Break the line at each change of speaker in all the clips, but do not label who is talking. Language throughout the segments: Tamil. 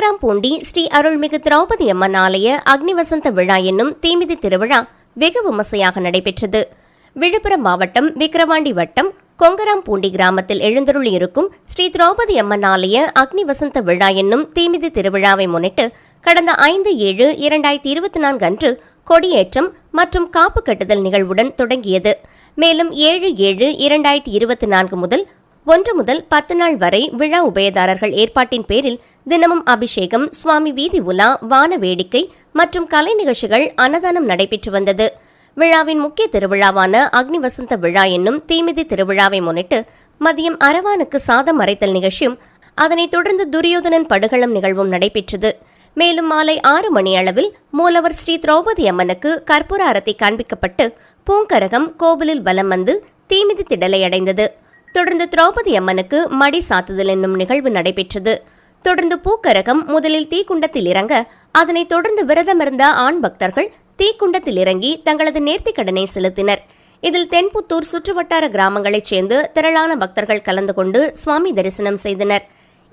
கொங்கராம்பூண்டி ஸ்ரீ அருள்மிகு திரௌபதி அம்மன் ஆலய அக்னிவசந்த விழா என்னும் தீமிதி திருவிழா வெகு விமர்சையாக நடைபெற்றது. விழுப்புரம் மாவட்டம் விக்கிரவாண்டி வட்டம் கொங்கராம்பூண்டி கிராமத்தில் எழுந்தருளியிருக்கும் ஸ்ரீ திரௌபதி அம்மன் ஆலய அக்னி வசந்த விழா என்னும் தீமிதி திருவிழாவை முன்னிட்டு கடந்த ஐந்து ஏழு இரண்டாயிரத்தி இருபத்தி நான்கு அன்று கொடியேற்றம் மற்றும் காப்பு கட்டுதல் நிகழ்வுடன் தொடங்கியது. மேலும் ஏழு ஏழு இரண்டாயிரத்தி இருபத்தி நான்கு முதல் ஒன்று முதல் பத்து நாள் வரை விழா உபயதாரர்கள் ஏற்பாட்டின் பேரில் தினமும் அபிஷேகம் சுவாமி வீதி உலா வான வேடிக்கை மற்றும் கலை நிகழ்ச்சிகள் அன்னதானம் நடைபெற்று வந்தது. விழாவின் முக்கிய திருவிழாவான அக்னி வசந்த விழா என்னும் தீமிதி திருவிழாவை முன்னிட்டு மதியம் அரவானுக்கு சாதம் அரைத்தல் நிகழ்ச்சியும் அதனைத் தொடர்ந்து துரியோதனன் படுகளம் நிகழ்வும் நடைபெற்றது. மேலும் மாலை ஆறு மணி அளவில் மூலவர் ஸ்ரீ திரௌபதி அம்மனுக்கு கற்பூர அரத்தை காண்பிக்கப்பட்டு பூங்கரகம் கோவிலில் வலம் வந்து தீமிதி திடலை அடைந்தது. தொடர்ந்து திரௌபதி அம்மனுக்கு மடி சாத்துதல் என்னும் நிகழ்வு நடைபெற்றது. தொடர்ந்து பூக்கரகம் முதலில் தீக்குண்டத்தில் இறங்க அதனைத் தொடர்ந்து விரதமிருந்த ஆண் பக்தர்கள் தீக்குண்டத்தில் இறங்கி தங்களது நேர்த்திக் கடனை செலுத்தினர். இதில் தென்புத்தூர் சுற்றுவட்டார கிராமங்களைச் சேர்ந்து திரளான பக்தர்கள் கலந்து கொண்டு சுவாமி தரிசனம் செய்தனர்.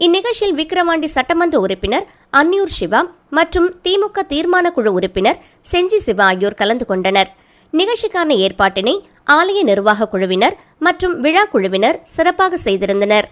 இந்நிகழ்ச்சியில் விக்கிரவாண்டி சட்டமன்ற உறுப்பினர் அன்னியூர் சிவா மற்றும் திமுக தீர்மான குழு உறுப்பினர் செஞ்சி சிவா ஆகியோர் கலந்து கொண்டனர். நிகழ்ச்சிக்கான ஏற்பாட்டினை ஆலய நிர்வாக குழுவினர் மற்றும் விழா குழுவினர் சிறப்பாக செய்திருந்தனர்.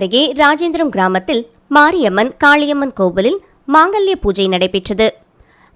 அருகே ராஜேந்திரம் கிராமத்தில் மாரியம்மன் காளியம்மன் கோவிலில் மாங்கல்ய பூஜை நடைபெற்றது.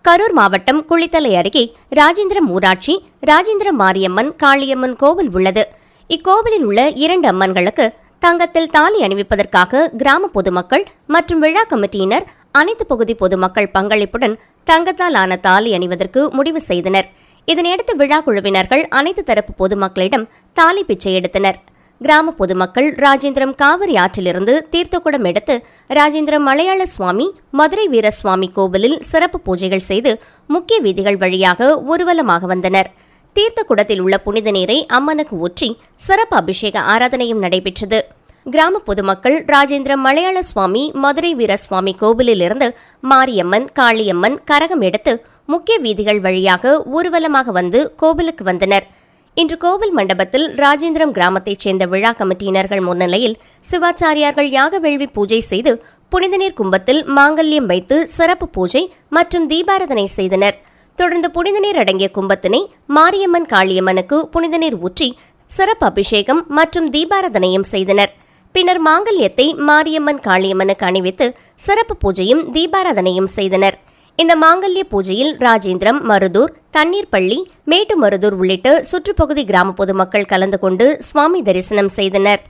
கரூர் மாவட்டம் குளித்தலை அருகே ராஜேந்திரம் ஊராட்சி ராஜேந்திரம் மாரியம்மன் காளியம்மன் கோவில் உள்ளது. இக்கோவிலில் உள்ள இரண்டு அம்மன்களுக்கு தங்கத்தில் தாலி அணிவிப்பதற்காக கிராம பொதுமக்கள் மற்றும் விழா கமிட்டியினர் அனைத்து பகுதி பொதுமக்கள் பங்களிப்புடன் தங்கத்தால் ஆன தாலி அணிவதற்கு முடிவு செய்தனர். இதனையடுத்து விழா குழுவினர்கள் அனைத்து தரப்பு பொதுமக்களிடம் தாலி பிச்சை எடுத்தனர். கிராம பொதுமக்கள் ராஜேந்திரம் காவிரி ஆற்றிலிருந்து தீர்த்தக்குடம் எடுத்து ராஜேந்திரம் மலையாள சுவாமி மதுரை வீரசுவாமி கோவிலில் சிறப்பு பூஜைகள் செய்து முக்கிய வீதிகள் வழியாக ஊர்வலமாக வந்தனர். தீர்த்த குடத்தில் உள்ள புனித நீரை அம்மனுக்கு ஊற்றி சிறப்பு அபிஷேக ஆராதனையும் நடைபெற்றது. கிராம பொதுமக்கள் ராஜேந்திரம் மலையாள சுவாமி மதுரை வீரசுவாமி கோவிலிலிருந்து மாரியம்மன் காளியம்மன் கரகம் எடுத்து முக்கிய வீதிகள் வழியாக ஊர்வலமாக வந்து கோவிலுக்கு வந்தனர். இன்று கோவில் மண்டபத்தில் ராஜேந்திரம் கிராமத்தைச் சேர்ந்த விழா கமிட்டியினர்கள் முன்னிலையில் சிவாச்சாரியார்கள் யாக வேள்வி பூஜை செய்து புனித நீர் கும்பத்தில் மாங்கல்யம் வைத்து சிறப்பு பூஜை மற்றும் தீபாரதனை செய்தனர். தொடர்ந்து புனிதநீர் அடங்கிய கும்பத்தினை மாரியம்மன் காளியம்மனுக்கு புனிதநீர் ஊற்றி சிறப்பு அபிஷேகம் மற்றும் தீபாரதனையும் செய்தனர். பின்னர் மாங்கல்யத்தை மாரியம்மன் காளியம்மனுக்கு அணிவித்து சிறப்பு பூஜையும் தீபாராதனையும் செய்தனர். இந்த மாங்கல்ய பூஜையில் ராஜேந்திரம் மருதூர் தண்ணீர்பள்ளி மேட்டுமருதூர் உள்ளிட்ட சுற்றுப்பகுதி கிராம பொதுமக்கள் கலந்து கொண்டு சுவாமி தரிசனம் செய்தனர்.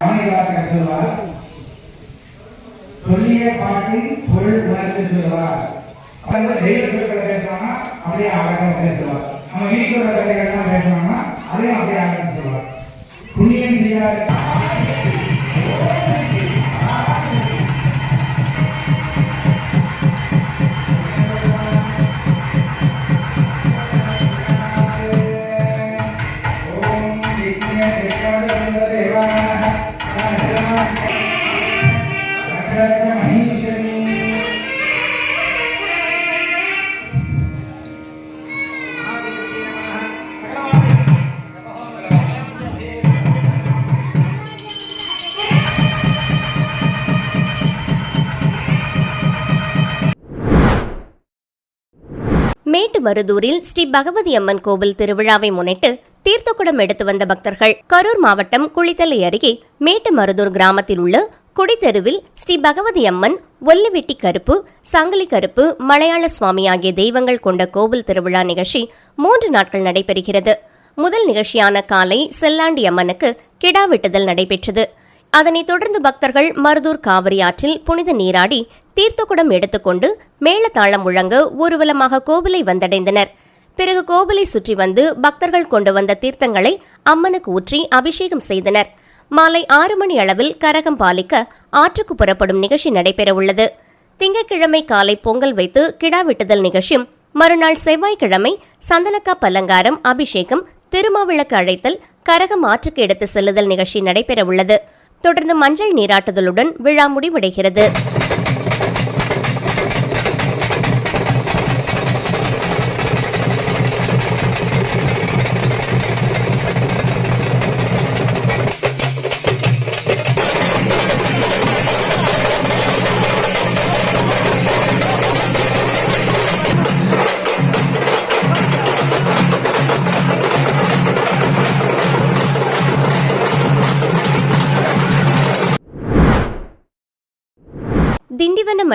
புண்ணியம் சொல்வார்
மேட்டுமருதூரில் ஸ்ரீ பகவதி அம்மன் கோவில் திருவிழாவை முன்னிட்டு தீர்த்தக்குடம் எடுத்து வந்த பக்தர்கள் கரூர் மாவட்டம் குளித்தலை அருகே மேட்டு மருதூர் கிராமத்தில் உள்ள குடித்தெருவில் ஸ்ரீ பகவதி அம்மன் ஒல்லிவெட்டி கருப்பு சங்கிலி கருப்பு மலையாள சுவாமி ஆகிய தெய்வங்கள் கொண்ட கோவில் திருவிழா நிகழ்ச்சி மூன்று நாட்கள் நடைபெறுகிறது. முதல் நிகழ்ச்சியான காலை செல்லாண்டி அம்மனுக்கு கிடா வெட்டுதல் நடைபெற்றது. அதனைத் தொடர்ந்து பக்தர்கள் மருதூர் காவிரி ஆற்றில் புனித நீராடி தீர்த்தக்குடம் எடுத்துக்கொண்டு மேளதாளம் முழங்க ஊர்வலமாக கோவிலை வந்தடைந்தனர். பிறகு கோவிலை சுற்றி வந்து பக்தர்கள் கொண்டு வந்த தீர்த்தங்களை அம்மனுக்கு ஊற்றி அபிஷேகம் செய்தனர். மாலை ஆறு மணி அளவில் கரகம் பாலிக்க ஆற்றுக்கு புறப்படும் நிகழ்ச்சி நடைபெறவுள்ளது. திங்கட்கிழமை காலை பொங்கல் வைத்து கிடா வெட்டுதல் நிகழ்ச்சியும் மறுநாள் செவ்வாய்க்கிழமை சந்தனக்கா பலங்காரம் அபிஷேகம் திருமாவிளக்கு அழைத்தல் கரகம் ஆற்றுக்கு எடுத்து செல்லுதல் நிகழ்ச்சி நடைபெறவுள்ளது. தொடர்ந்து மஞ்சள் நீராட்டுதலுடன் விழா முடிவடைகிறது.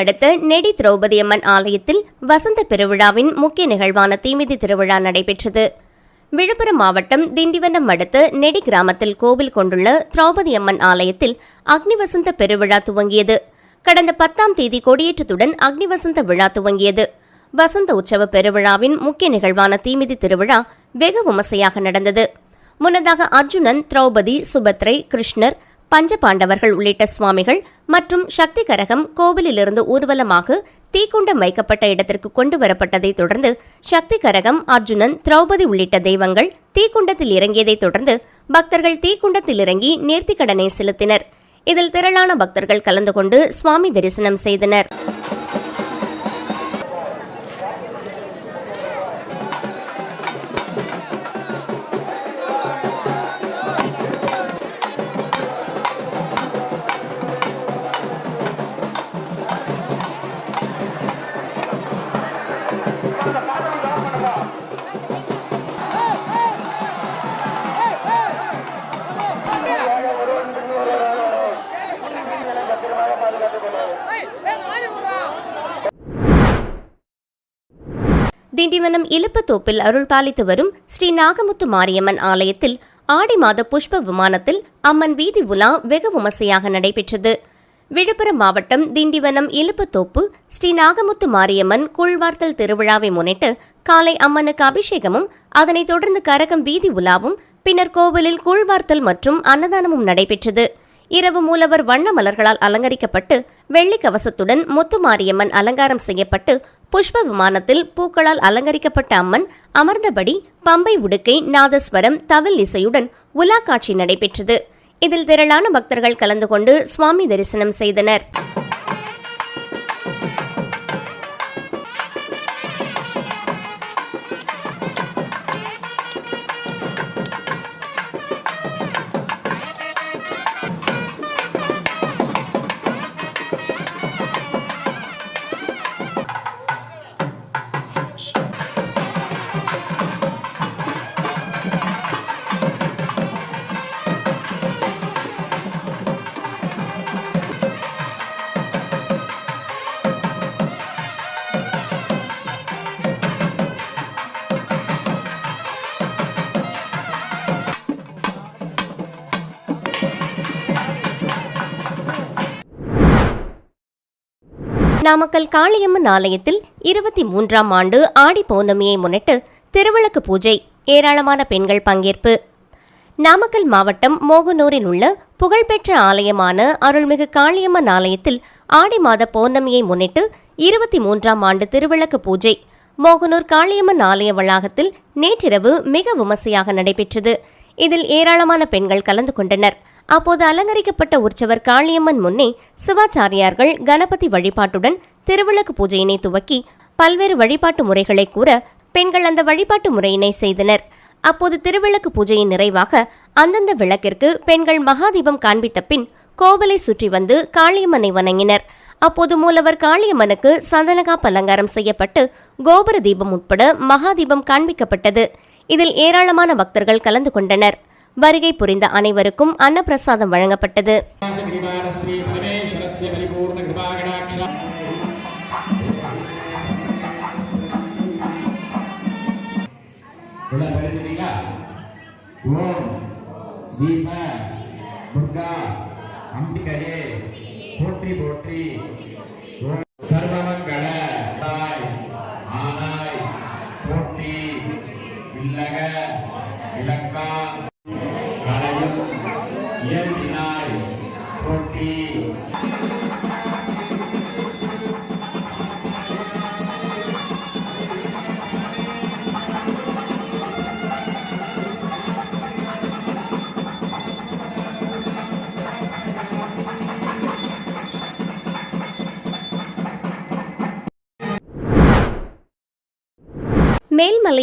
அடுத்த நெடி திரௌபதியம்மன் ஆலயத்தில் வசந்த பெருவிழாவின் முக்கிய நிகழ்வான தீமிதி திருவிழா நடைபெற்றது. விழுப்புரம் மாவட்டம் திண்டிவனம் அடுத்த நெடி கிராமத்தில் கோவில் கொண்டுள்ள திரௌபதியம்மன் ஆலயத்தில் அக்னிவசந்த பெருவிழா துவங்கியது. கடந்த பத்தாம் தேதி கொடியேற்றத்துடன் அக்னிவசந்த விழா துவங்கியது. வசந்த உற்சவ பெருவிழாவின் முக்கிய நிகழ்வான தீமிதி திருவிழா வெகு விமர்சையாக நடந்தது. முன்னதாக அர்ஜுனன் திரௌபதி சுபத்ரை கிருஷ்ணர் பஞ்சபாண்டவர்கள் உள்ளிட்ட சுவாமிகள் மற்றும் சக்தி கரகம் கோவிலிலிருந்து ஊர்வலமாக தீக்குண்டம் வைக்கப்பட்ட இடத்திற்கு கொண்டு வரப்பட்டதைத் தொடர்ந்து சக்தி கரகம் அர்ஜுனன் திரௌபதி உள்ளிட்ட தெய்வங்கள் தீக்குண்டத்தில் இறங்கியதைத் தொடர்ந்து பக்தர்கள் தீக்குண்டத்தில் இறங்கி நேர்த்திக்கடனை செலுத்தினர். இதில் திரளான பக்தர்கள் கலந்து கொண்டு சுவாமி தரிசனம் செய்தனர். திண்டிவனம் இலுப்பத்தோப்பில் அருள் பாலித்து வரும் ஸ்ரீ நாகமுத்து மாரியம்மன் ஆலயத்தில் ஆடி மாத புஷ்ப விமானத்தில் அம்மன் வீதி உலா வெகு விமர்சையாக நடைபெற்றது. விழுப்புரம் மாவட்டம் திண்டிவனம் இலுப்பத்தோப்பு ஸ்ரீ நாகமுத்து மாரியம்மன் கூழ்வார்த்தல் திருவிழாவை முன்னிட்டு காலை அம்மனுக்கு அபிஷேகமும் அதனைத் தொடர்ந்து கரகம் வீதி உலாவும் பின்னர் கோவிலில் கூழ்வார்த்தல் மற்றும் அன்னதானமும் நடைபெற்றது. இரவு மூலவர் வண்ண மலர்களால் அலங்கரிக்கப்பட்டு வெள்ளி கவசத்துடன் முத்துமாரியம்மன் அலங்காரம் செய்யப்பட்டு புஷ்ப விமானத்தில் பூக்களால் அலங்கரிக்கப்பட்ட அம்மன் அமர்ந்தபடி பம்பை உடுக்கை நாதஸ்வரம் தவில் இசையுடன் உலா காட்சி நடைபெற்றது. இதில் திரளான பக்தர்கள் கலந்து கொண்டு சுவாமி தரிசனம் செய்தனர். நாமக்கல் காளியம்மன் ஆலயத்தில் இருபத்தி மூன்றாம் ஆண்டு ஆடி பௌர்ணமியை முன்னிட்டு திருவிளக்கு பூஜை ஏராளமான பெண்கள் பங்கேற்பு. நாமக்கல் மாவட்டம் மோகனூரில் உள்ள புகழ்பெற்ற ஆலயமான அருள்மிகு காளியம்மன் ஆலயத்தில் ஆடி மாத பௌர்ணமியை முன்னிட்டு இருபத்தி மூன்றாம் ஆண்டு திருவிளக்கு பூஜை மோகனூர் காளியம்மன் ஆலய வளாகத்தில் நேற்றிரவு மிக விமர்சையாக நடைபெற்றது. இதில் ஏராளமான பெண்கள் கலந்து கொண்டனர். அப்போது அலங்கரிக்கப்பட்ட உற்சவர் காளியம்மன் முன்னே சிவாச்சாரியார்கள் கணபதி வழிபாட்டுடன் திருவிளக்கு பூஜையினை துவக்கி பல்வேறு வழிபாட்டு முறைகளை கூற பெண்கள் அந்த வழிபாட்டு முறையினை செய்தனர். அப்போது திருவிளக்கு பூஜையின் நிறைவாக அந்தந்த விளக்கிற்கு பெண்கள் மகாதீபம் காண்பித்த பின் கோவிலை சுற்றி வந்து காளியம்மனை வணங்கினர். அப்போது மூலவர் காளியம்மனுக்கு சந்தனகாப் அலங்காரம் செய்யப்பட்டு கோபுர தீபம் உட்பட மகாதீபம் காண்பிக்கப்பட்டது. இதில் ஏராளமான பக்தர்கள் கலந்து கொண்டனர். வருகை புரிந்த அனைவருக்கும் அன்னப்பிரசாதம் வழங்கப்பட்டது.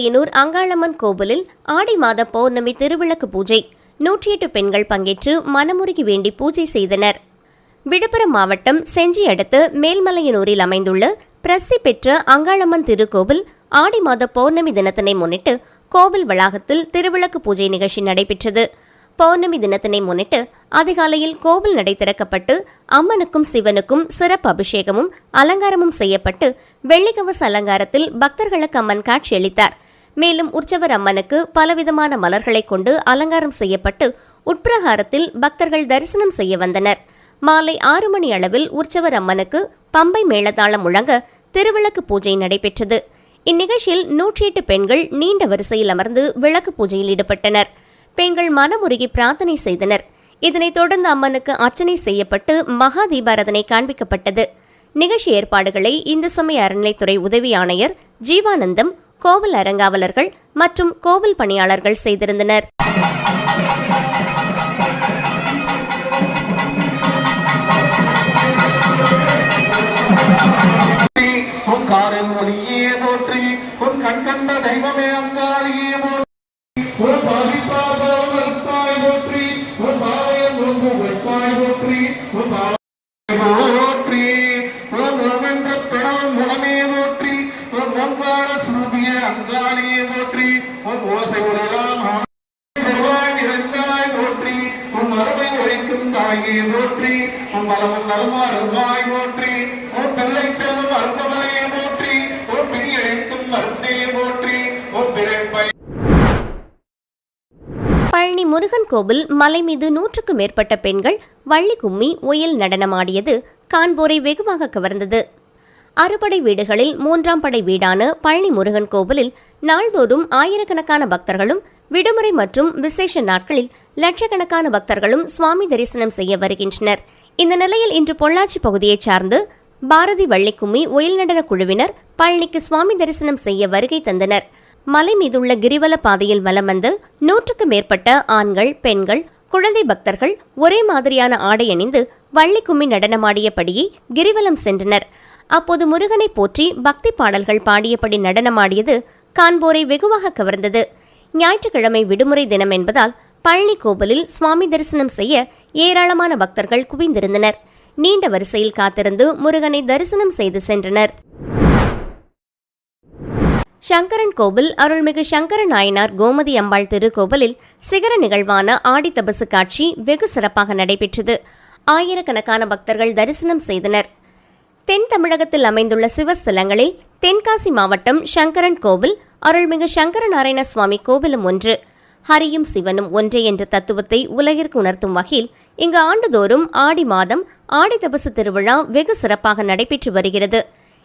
மேல்மலையனூர் அங்காளம்மன் கோவிலில் ஆடி மாத பௌர்ணமி திருவிளக்கு பூஜை. நூற்றி எட்டு பெண்கள் பங்கேற்று மனமுருகி வேண்டி பூஜை செய்தனர். விழுப்புரம் மாவட்டம் செஞ்சி அடுத்து மேல்மலையனூரில் அமைந்துள்ள பிரசித்தி பெற்ற அங்காளம்மன் திருக்கோவில் ஆடி மாத பௌர்ணமி தினத்தினை முன்னிட்டு கோவில் வளாகத்தில் திருவிளக்கு பூஜை நிகழ்ச்சி நடைபெற்றது. பௌர்ணமி தினத்தினை முன்னிட்டு அதிகாலையில் கோவில் நடை திறக்கப்பட்டு அம்மனுக்கும் சிவனுக்கும் சிறப்பு அபிஷேகமும் அலங்காரமும் செய்யப்பட்டு வெள்ளிக்கவச அலங்காரத்தில் பக்தர்களுக்கு அம்மன் காட்சியளித்தார் மேலும் உற்சவர் அம்மனுக்கு பலவிதமான மலர்களை கொண்டு அலங்காரம் செய்யப்பட்டு உட்பிரகாரத்தில் பக்தர்கள் தரிசனம் செய்ய வந்தனர். மாலை ஆறு மணி அளவில் உற்சவர் அம்மனுக்கு பம்பை மேளதாளம் முழங்க திருவிளக்கு பூஜை நடைபெற்றது. இந்நிகழ்ச்சியில் நூற்றி எட்டு பெண்கள் நீண்ட வரிசையில் அமர்ந்து விளக்கு பூஜையில் ஈடுபட்டனர். பெண்கள் மனமுருகி பிரார்த்தனை செய்தனர். இதனைத் தொடர்ந்து அம்மனுக்கு அர்ச்சனை செய்யப்பட்டு மகா தீபாரதனை காண்பிக்கப்பட்டது. நிகழ்ச்சி ஏற்பாடுகளை இந்து சமய அறநிலைத்துறை உதவி ஆணையர் ஜீவானந்தம் கோவில் அரங்காவலர்கள் மற்றும் கோவில் பணியாளர்கள் செய்திருந்தனர்.
போற்றி உன் காரன் ஒளியே போற்றி உன் கண் கண்ட தெய்வமே அங்காளியே போற்றி.
முருகன் கோவில் மலை மீது நூற்றுக்கும் மேற்பட்ட பெண்கள் வள்ளி கும்மி ஒயில் நடனமாடியது காண்போரை வெகுவாக கவர்ந்தது. அறுபடை வீடுகளில் மூன்றாம் படை வீடான பழனி முருகன் கோவிலில் நாள்தோறும் ஆயிரக்கணக்கான பக்தர்களும் விடுமுறை மற்றும் விசேஷ நாட்களில் லட்சக்கணக்கான பக்தர்களும் சுவாமி தரிசனம் செய்ய வருகின்றனர். இந்த நிலையில் இன்று பொள்ளாச்சி பகுதியைச் சார்ந்து பாரதி வள்ளிக்கும்மி ஒயில் நடன குழுவினர் பழனிக்கு சுவாமி தரிசனம் செய்ய வருகை தந்தனர். மலை மீதுள்ள கிரிவல பாதையில் வலம் வந்து நூற்றுக்கு மேற்பட்ட ஆண்கள் பெண்கள் குழந்தை பக்தர்கள் ஒரே மாதிரியான ஆடை அணிந்து வள்ளி கும்மி நடனமாடியபடியே கிரிவலம் சென்றனர். அப்போது முருகனை போற்றி பக்தி பாடல்கள் பாடியபடி நடனமாடியது காண்போரை வெகுவாக கவர்ந்தது. ஞாயிற்றுக்கிழமை விடுமுறை தினம் என்பதால் பழனி கோவிலில் சுவாமி தரிசனம் செய்ய ஏராளமான பக்தர்கள் குவிந்திருந்தனர். நீண்ட வரிசையில் காத்திருந்து முருகனை தரிசனம் செய்து சென்றனர். சங்கரன் கோவில் அருள்மிகு சங்கர நாயனார் கோமதி அம்பாள் திருக்கோவிலில் சிகர நிகழ்வான ஆடி தபசு காட்சி வெகு சிறப்பாக நடைபெற்றது. ஆயிரக்கணக்கான பக்தர்கள் தரிசனம் செய்தனர். தென் தமிழகத்தில் அமைந்துள்ள சிவஸ்தலங்களில் தென்காசி மாவட்டம் சங்கரன் கோவில் அருள்மிகு சங்கர நாராயண சுவாமி கோவிலும் ஒன்று. ஹரியும் சிவனும் ஒன்றே என்ற தத்துவத்தை உலகிற்கு உணர்த்தும் வகையில் இங்கு ஆண்டுதோறும் ஆடி மாதம் ஆடி தபசு திருவிழா வெகு சிறப்பாக நடைபெற்று வருகிறது.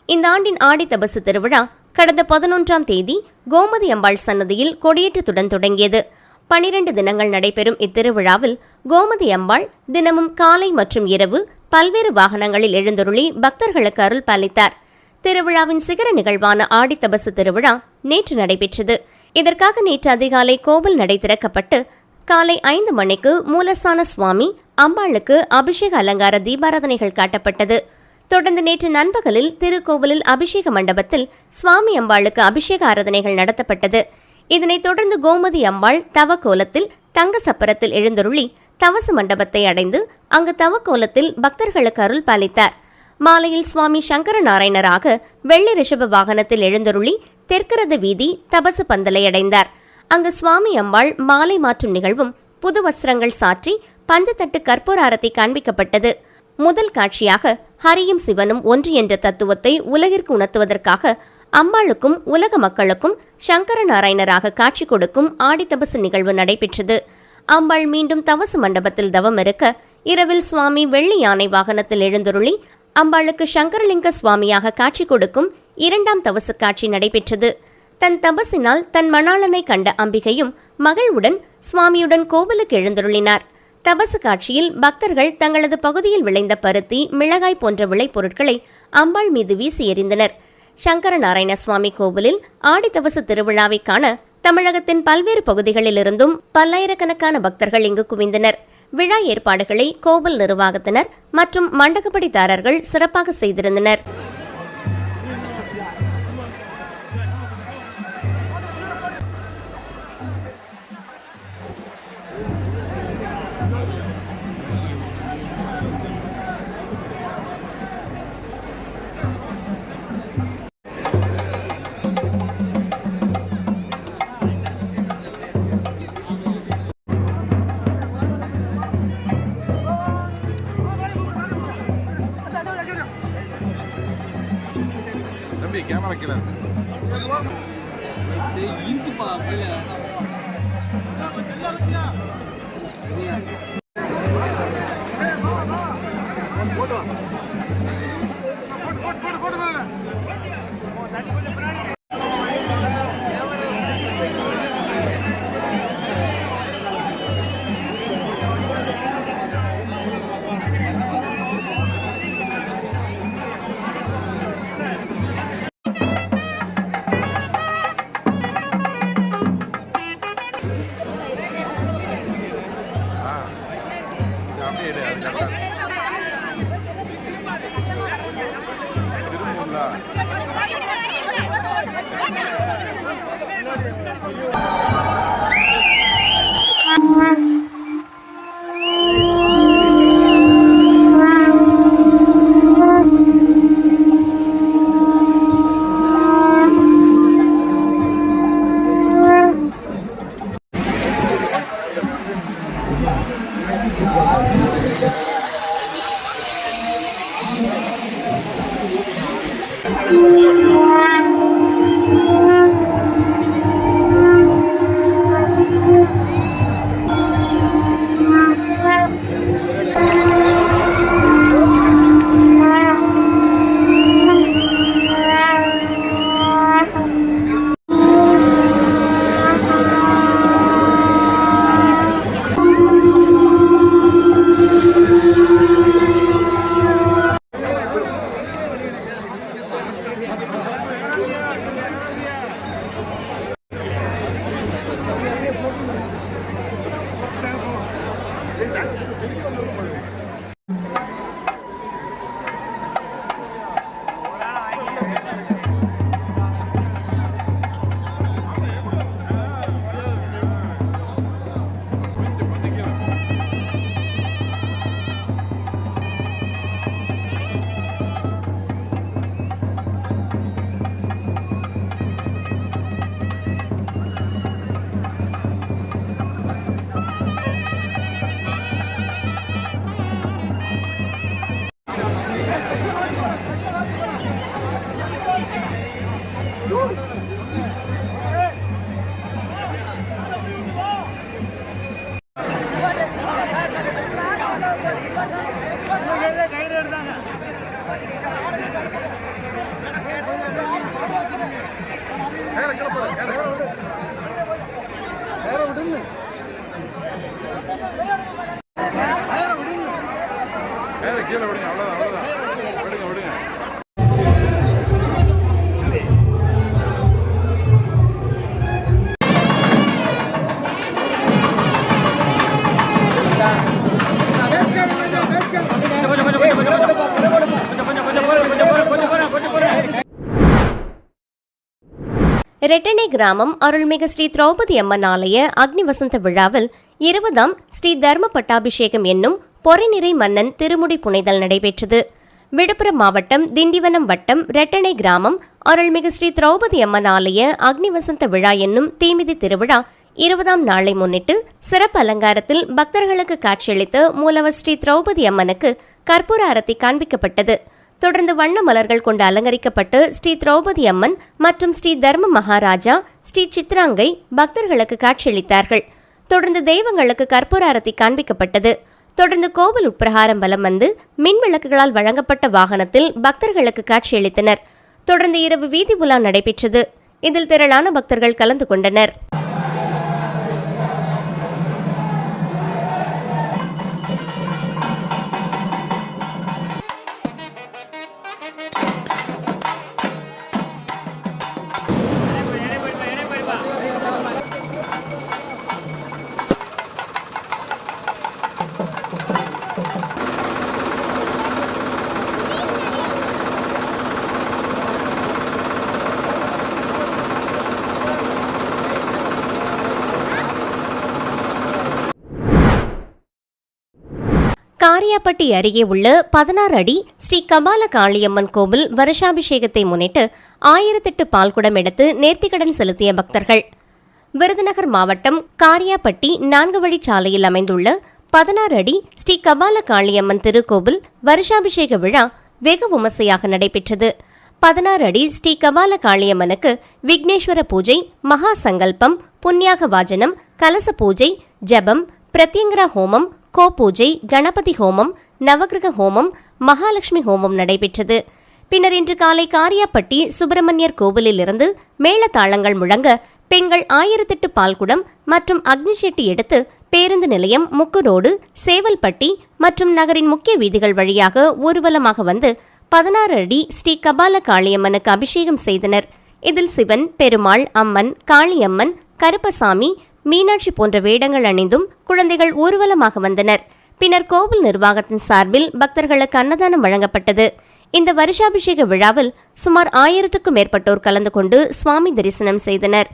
இந்த ஆண்டின் ஆடி தபசு திருவிழா கடந்த பதினொன்றாம் தேதி கோமதி அம்பாள் சன்னதியில் கொடியேற்றத்துடன் தொடங்கியது. பனிரெண்டு தினங்கள் நடைபெறும் இத்திருவிழாவில் கோமதி அம்பாள் தினமும் காலை மற்றும் இரவு பல்வேறு வாகனங்களில் எழுந்தருளி பக்தர்களுக்கு அருள் பாலித்தார். திருவிழாவின் சிகர நிகழ்வான ஆடித்தபசு திருவிழா நேற்று நடைபெற்றது. இதற்காக நேற்று அதிகாலை கோவில் நடை திறக்கப்பட்டு காலை ஐந்து மணிக்கு மூலசான சுவாமி அம்பாளுக்கு அபிஷேக அலங்கார தீபாராதனைகள் காட்டப்பட்டது. தொடர்ந்து நேற்று நண்பகலில் திருக்கோவிலில் அபிஷேக மண்டபத்தில் சுவாமி அம்பாளுக்கு அபிஷேக ஆராதனைகள் நடத்தப்பட்டது. இதனைத் தொடர்ந்து கோமதி அம்பாள் தவக்கோலத்தில் தங்க சப்பரத்தில் எழுந்தருளி தவசு மண்டபத்தை அடைந்து அங்கு தவக்கோலத்தில் பக்தர்களுக்கு அருள் பாலித்தார். மாலையில் சுவாமி சங்கர நாராயணராக வெள்ளி ரிஷப வாகனத்தில் எழுந்தருளி தெற்கரத வீதி தபசு பந்தலை அடைந்தார். அங்கு சுவாமி அம்பாள் மாலை மாற்றும் நிகழ்வும் புது வஸ்திரங்கள் சாற்றி பஞ்சத்தட்டு கற்பூர ஆரத்தி காண்பிக்கப்பட்டது. முதல் காட்சியாக ஹரியும் சிவனும் ஒன்று என்ற தத்துவத்தை உலகிற்கு உணர்த்துவதற்காக அம்பாளுக்கும் உலக மக்களுக்கும் சங்கர நாராயணராக காட்சி கொடுக்கும் ஆடித்தபசு நிகழ்வு நடைபெற்றது. அம்பாள் மீண்டும் தவசு மண்டபத்தில் தவம் இருக்க இரவில் சுவாமி வெள்ளி யானை வாகனத்தில் எழுந்துருளி அம்பாளுக்கு சங்கரலிங்க சுவாமியாக காட்சி கொடுக்கும் இரண்டாம் தவசு காட்சி நடைபெற்றது. தன் தபசினால் தன் மணாளனை கண்ட அம்பிகையும் மகளுடன் சுவாமியுடன் கோவிலுக்கு எழுந்துருளினார். தபசு காட்சியில் பக்தர்கள் தங்களது பகுதியில் விளைந்த பருத்தி மிளகாய் போன்ற விளைபொருட்களை அம்பாள் மீது வீசி எறிந்தனர். சங்கர நாராயண சுவாமி கோவிலில் ஆடித்தவசு திருவிழாவை காண தமிழகத்தின் பல்வேறு பகுதிகளிலிருந்தும் பல்லாயிரக்கணக்கான பக்தர்கள் இங்கு குவிந்தனர். விழா ஏற்பாடுகளை கோவில் நிர்வாகத்தினர் மற்றும் மண்டகப்படிதாரர்கள் சிறப்பாக செய்திருந்தனர்.
Kilometre Thank you. கேர கீழே விடுங்க அவ்வளோதான் அவ்வளோதான் விடுங்க விடுங்க.
ரெட்டனை கிராமம் அருள்மிகு ஸ்ரீ திரௌபதி அம்மன் ஆலய அக்னி வசந்த விழாவில் இருபதாம் ஸ்ரீ தர்ம பட்டாபிஷேகம் என்னும் பொறைநிறை மன்னன் திருமுடி புனைதல் நடைபெற்றது. விழுப்புரம் மாவட்டம் திண்டிவனம் வட்டம் ரெட்டணை கிராமம் அருள்மிகு ஸ்ரீ திரௌபதி அம்மன் ஆலய அக்னி வசந்த விழா என்னும் தீமிதி திருவிழா இருபதாம் நாளை முன்னிட்டு சிறப்பு அலங்காரத்தில் பக்தர்களுக்கு காட்சியளித்த மூலவர் ஸ்ரீ திரௌபதி அம்மனுக்கு கற்பூர அரத்தி காண்பிக்கப்பட்டது. தொடர்ந்து வண்ண மலர்கள் கொண்டு அலங்கரிக்கப்பட்டு ஸ்ரீ திரௌபதி அம்மன் மற்றும் ஸ்ரீ தர்ம மகாராஜா ஸ்ரீ சித்ராங்கை பக்தர்களுக்கு காட்சியளித்தார்கள். தொடர்ந்து தெய்வங்களுக்கு கற்பூர அரத்தி காண்பிக்கப்பட்டது. தொடர்ந்து கோவில் உட்பிரகாரம் வலம் வந்து மின் விளக்குகளால் வழங்கப்பட்ட வாகனத்தில் பக்தர்களுக்கு காட்சியளித்தனர். தொடர்ந்து இரவு வீதி உலா நடைபெற்றது. இதில் திரளான பக்தர்கள் கலந்து கொண்டனர். காரியாப்பட்டி அருகே உள்ள பதினாறு அடி ஸ்ரீ கபால காளியம்மன் கோவில் வருஷாபிஷேகத்தை முன்னிட்டு ஆயிரத்தெட்டு பால்குடம் எடுத்து நேர்த்திக்கடன் செலுத்திய பக்தர்கள். விருதுநகர் மாவட்டம் காரியாப்பட்டி நான்கு வழிச்சாலையில் அமைந்துள்ள பதினாறு அடி ஸ்ரீ கபால காளியம்மன் திருக்கோவில் வருஷாபிஷேக விழா வெகு விமர்சையாக நடைபெற்றது. பதினாறு அடி ஸ்ரீ கபால காளியம்மனுக்கு விக்னேஸ்வர பூஜை மகா சங்கல்பம் புண்ணியாக வாஜனம் கலச பூஜை ஜெபம் பிரத்யங்கரா ஹோமம் கோ பூஜை கணபதி ஹோமம் நவகிரக ஹோமம் மகாலட்சுமி ஹோமம் நடைபெற்றது. பின்னர் இன்று காலை காரியாப்பட்டி சுப்பிரமணியர் கோவிலிலிருந்து மேளதாளங்கள் முழங்க பெண்கள் ஆயிரத்தெட்டு பால்குடம் மற்றும் அக்னி செட்டி எடுத்து பேருந்து நிலையம் முக்கு ரோடு சேவல்பட்டி மற்றும் நகரின் முக்கிய வீதிகள் வழியாக ஊர்வலமாக வந்து பதினாறு அடி ஸ்ரீ கபால காளியம்மனுக்கு அபிஷேகம் செய்தனர். இதில் சிவன் பெருமாள் அம்மன் காளியம்மன் கருப்பசாமி மீனாட்சி போன்ற வேடங்கள் அணிந்தும் குழந்தைகள் ஊர்வலமாக வந்தனர். பின்னர் கோவில் நிர்வாகத்தின் சார்பில் பக்தர்களுக்கு அன்னதானம் வழங்கப்பட்டது. இந்த வருஷாபிஷேக விழாவில் சுமார் ஆயிரத்துக்கும் மேற்பட்டோர் கலந்து கொண்டு சுவாமி தரிசனம் செய்தனர்.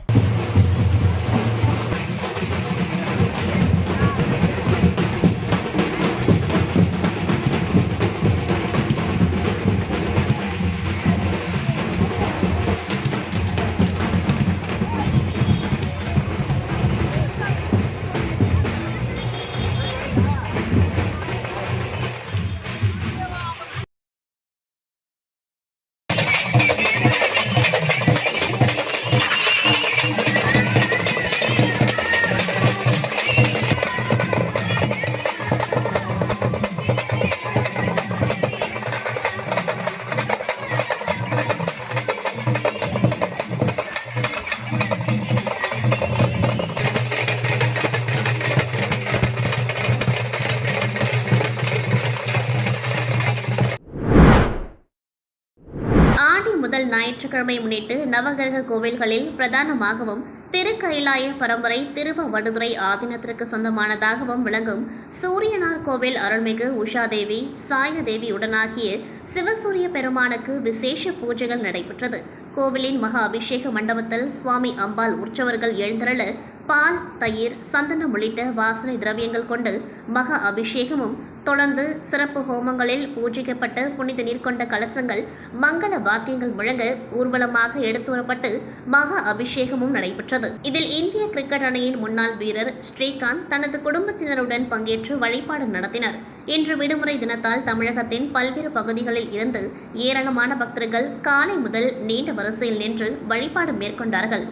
ஞாயிற்றுக்கிழமை முன்னிட்டு நவகிரக கோவில்களில் பிரதானமாகவும் திருக்கைலாய பரம்பரை திருவ வடுதுறை ஆதீனத்திற்கு சொந்தமானதாகவும் விளங்கும் சூரியனார் கோவில் அருள்மிகு உஷாதேவி சாயதேவி உடனாகிய சிவசூரிய பெருமானுக்கு விசேஷ பூஜைகள் நடைபெற்றது. கோவிலின் மகா அபிஷேக மண்டபத்தில் சுவாமி அம்பாள் உற்சவர்கள் எழுந்தருள பால் தயிர் சந்தனம் உள்ளிட்ட வாசனை திரவியங்கள் கொண்டு மகா அபிஷேகமும் தொடர்ந்து சிறப்பு ஹோமங்களில் பூஜிக்கப்பட்ட புனித நீர் கொண்ட கலசங்கள் மங்கள வாத்தியங்கள் முழங்க ஊர்வலமாக எடுத்து வரப்பட்டு மகா அபிஷேகமும் நடைபெற்றது. இதில் இந்திய கிரிக்கெட் அணியின் முன்னாள் வீரர் ஸ்ரீகாந்த் தனது குடும்பத்தினருடன் பங்கேற்று வழிபாடு நடத்தினர். இன்று விடுமுறை தினத்தால் தமிழகத்தின் பல்வேறு பகுதிகளில் இருந்து ஏராளமான பக்தர்கள் காலை முதல் நீண்ட வரிசையில் நின்று வழிபாடு மேற்கொண்டார்கள்.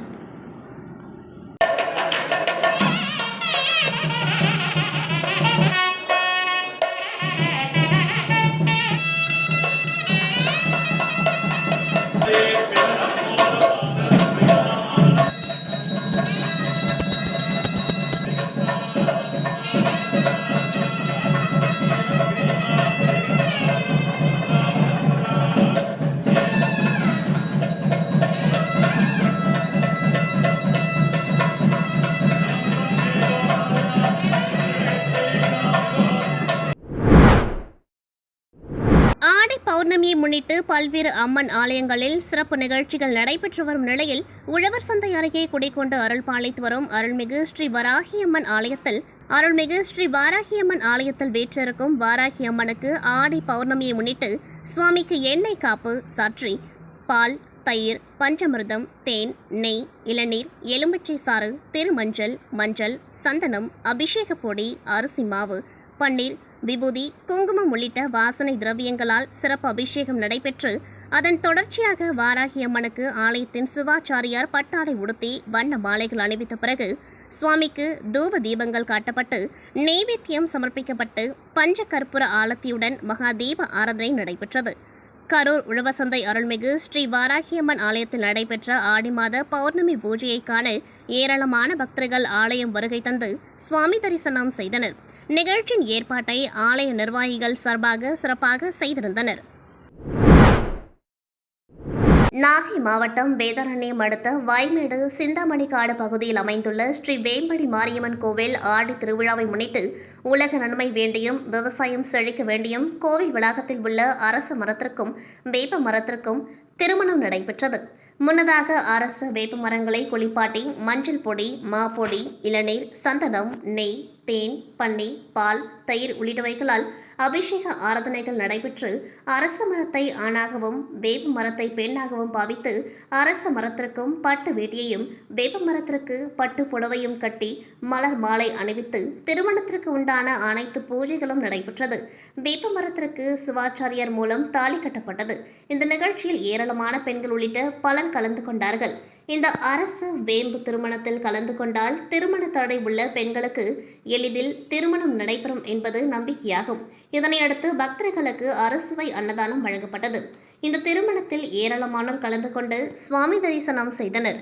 பௌர்ணமியை முன்னிட்டு பல்வேறு அம்மன் ஆலயங்களில் சிறப்பு நிகழ்ச்சிகள் நடைபெற்று வரும் நிலையில் உழவர் சந்தை அருகே குடிக்கொண்டு அருள் பாலித்து வரும் அருள்மிகு ஸ்ரீ வராகியம்மன் ஆலயத்தில் அருள்மிகு ஸ்ரீ வாராகியம்மன் ஆலயத்தில் வீற்றிருக்கும் வாராகியம்மனுக்கு ஆடி பௌர்ணமியை முன்னிட்டு சுவாமிக்கு எண்ணெய் காப்பு சாற்றி பால் தயிர் பஞ்சமிர்தம் தேன் நெய் இளநீர் எலுமிச்சை சாறு திருமஞ்சள் மஞ்சள் சந்தனம் அபிஷேக பொடி அரிசி மாவு பன்னீர் விபூதி குங்குமம் உள்ளிட்ட வாசனை திரவியங்களால் சிறப்பு அபிஷேகம் நடைபெற்று அதன் தொடர்ச்சியாக வாராகி அம்மனுக்கு ஆலயத்தின் சிவாச்சாரியார் பட்டாடை உடுத்தி வண்ண மாலைகள் அணிவித்த பிறகு சுவாமிக்கு தூப தீபங்கள் காட்டப்பட்டு நெய்வேத்தியம் சமர்ப்பிக்கப்பட்டு பஞ்ச கற்பூர ஆலத்தியுடன் மகா தீப ஆராதனை நடைபெற்றது. கரூர் உழவசந்தை அருள்மிகு ஸ்ரீ வாராகியம்மன் ஆலயத்தில் நடைபெற்ற ஆடி மாத பௌர்ணமி பூஜையை காண ஏராளமான பக்தர்கள் ஆலயம் வருகை தந்து சுவாமி தரிசனம் செய்தனர். நிகழ்ச்சியின் ஏற்பாட்டை ஆலய நிர்வாகிகள் சார்பாக சிறப்பாக செய்திருந்தனர். நாகை மாவட்டம் வேதாரண்யம் அடுத்த வாய்மேடு சிந்தாமணிக்காடு பகுதியில் அமைந்துள்ள ஸ்ரீ வேம்படி மாரியம்மன் கோவில் ஆடி திருவிழாவை முன்னிட்டு உலக நன்மை வேண்டியும் விவசாயம் செழிக்க வேண்டியும் கோவில் வளாகத்தில் உள்ள அரச மரத்திற்கும் வேப்ப மரத்திற்கும் திருமணம் நடைபெற்றது. முன்னதாக அரச வேப்ப மரங்களை குளிப்பாட்டி மஞ்சள் பொடி மாப்பொடி இளநீர் சந்தனம் நெய் தேன் பன்னீர் பால் தயிர் உள்ளிட்டவைகளால் அபிஷேக ஆராதனைகள் நடைபெற்று அரச மரத்தை ஆணாகவும் வேப்ப மரத்தை பெண்ணாகவும் பாவித்து அரச மரத்திற்கும் பட்டு வேட்டியையும் வேப்ப மரத்திற்கு பட்டு புடவையும் கட்டி மலர் மாலை அணிவித்து திருமணத்திற்கு உண்டான அனைத்து பூஜைகளும் நடைபெற்றது. வேப்ப மரத்திற்கு சிவாச்சாரியார் மூலம் தாலி கட்டப்பட்டது. இந்த நிகழ்ச்சியில் ஏராளமான பெண்கள் உள்ளிட்ட பலர் கலந்து கொண்டார்கள். இந்த அரசு வேம்பு திருமணத்தில் கலந்து கொண்டால் திருமண தடை உள்ள பெண்களுக்கு எளிதில் திருமணம் நடைபெறும் என்பது நம்பிக்கையாகும். இதனையடுத்து பக்தர்களுக்கு அரசுவை அன்னதானம் வழங்கப்பட்டது. இந்த திருமணத்தில் ஏராளமானோர் கலந்து கொண்டு சுவாமி தரிசனம் செய்தனர்.